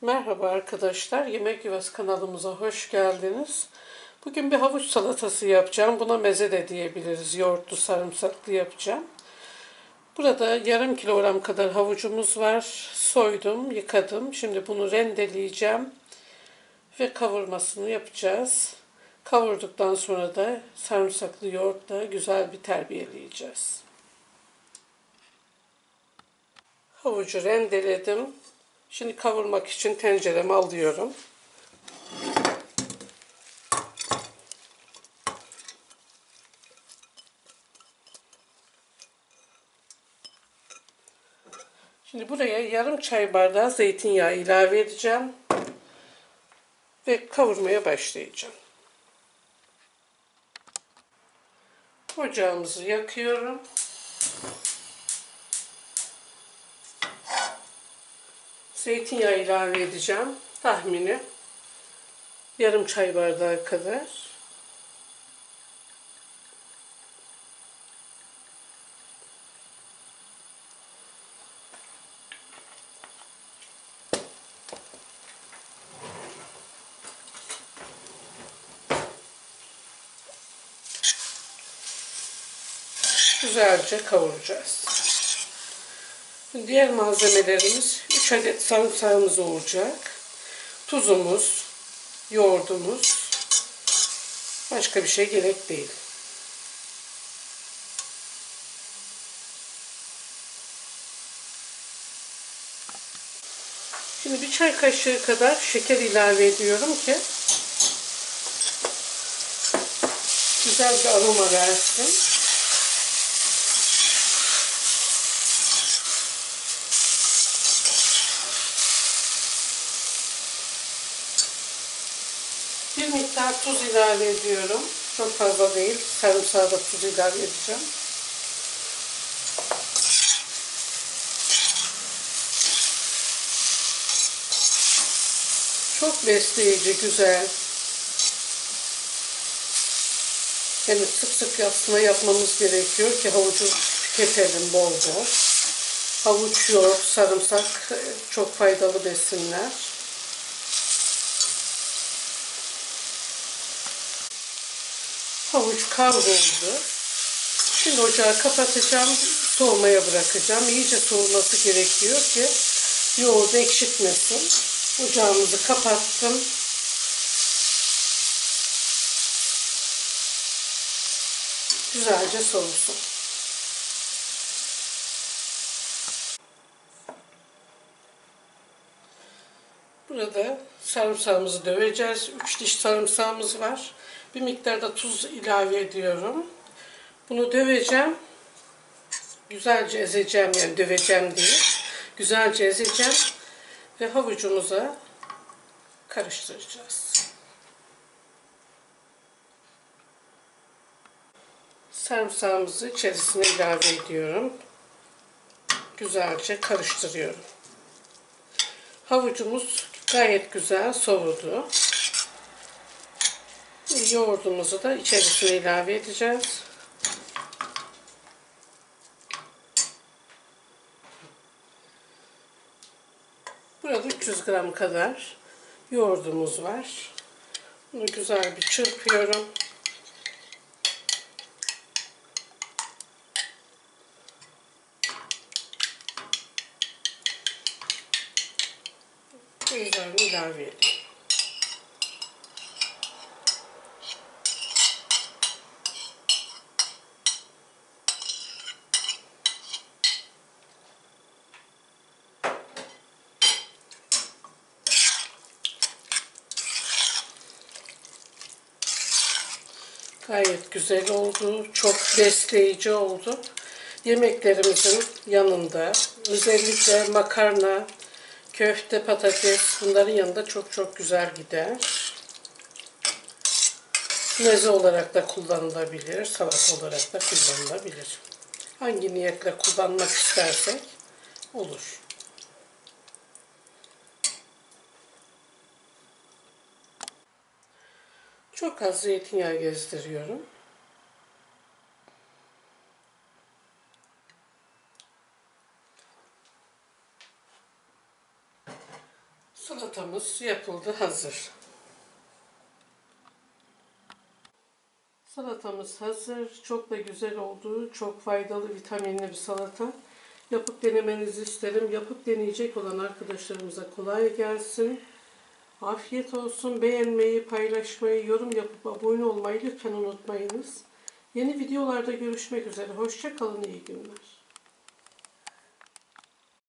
Merhaba arkadaşlar, Yemek Yuvası kanalımıza hoş geldiniz. Bugün bir havuç salatası yapacağım. Buna meze de diyebiliriz. Yoğurtlu, sarımsaklı yapacağım. Burada yarım kilogram kadar havucumuz var. Soydum, yıkadım. Şimdi bunu rendeleyeceğim. Ve kavurmasını yapacağız. Kavurduktan sonra da sarımsaklı yoğurtla güzel bir terbiyeleyeceğiz. Havucu rendeledim. Şimdi kavurmak için tencereme alıyorum. Şimdi buraya yarım çay bardağı zeytinyağı ilave edeceğim. Ve kavurmaya başlayacağım. Ocağımızı yakıyorum. Zeytinyağı ilave edeceğim. Tahmini yarım çay bardağı kadar. Güzelce kavuracağız. Diğer malzemelerimiz 3 adet sarımsağımız olacak. Tuzumuz, yoğurdumuz. Başka bir şey gerek değil. Şimdi bir çay kaşığı kadar şeker ilave ediyorum ki güzel bir aroma versin. Bir miktar tuz ilave ediyorum. Çok fazla değil. Sarımsağa da tuz ilave edeceğim. Çok besleyici, güzel. Yani sık sık aslında yapmamız gerekiyor ki havucu tüketelim bol bol. Havuç, yoğurt, sarımsak çok faydalı besinler. Havuç kavruldu. Şimdi ocağı kapatacağım. Soğumaya bırakacağım. İyice soğuması gerekiyor ki yoğurdu ekşitmesin. Ocağımızı kapattım. Güzelce soğusun. Burada sarımsağımızı döveceğiz. 3 diş sarımsağımız var. Bir miktar da tuz ilave ediyorum. Bunu döveceğim. Güzelce ezeceğim yani döveceğim değil. Güzelce ezeceğim. Ve havucumuza karıştıracağız. Sarımsağımızı içerisine ilave ediyorum. Güzelce karıştırıyorum. Havucumuz gayet güzel soğudu. Yoğurdumuzu da içerisine ilave edeceğiz. Burada 300 gram kadar yoğurdumuz var. Bunu güzel bir çırpıyorum. Güzel ilave ediyorum. Gayet güzel oldu. Çok besleyici oldu. Yemeklerimizin yanında özellikle makarna, köfte, patates bunların yanında çok çok güzel gider. Meze olarak da kullanılabilir, salata olarak da kullanılabilir. Hangi niyetle kullanmak istersek olur. Çok az zeytinyağı gezdiriyorum. Salatamız yapıldı hazır. Salatamız hazır. Çok da güzel oldu. Çok faydalı, vitaminli bir salata. Yapıp denemenizi isterim. Yapıp deneyecek olan arkadaşlarımıza kolay gelsin. Afiyet olsun. Beğenmeyi, paylaşmayı, yorum yapıp abone olmayı lütfen unutmayınız. Yeni videolarda görüşmek üzere. Hoşça kalın, iyi günler.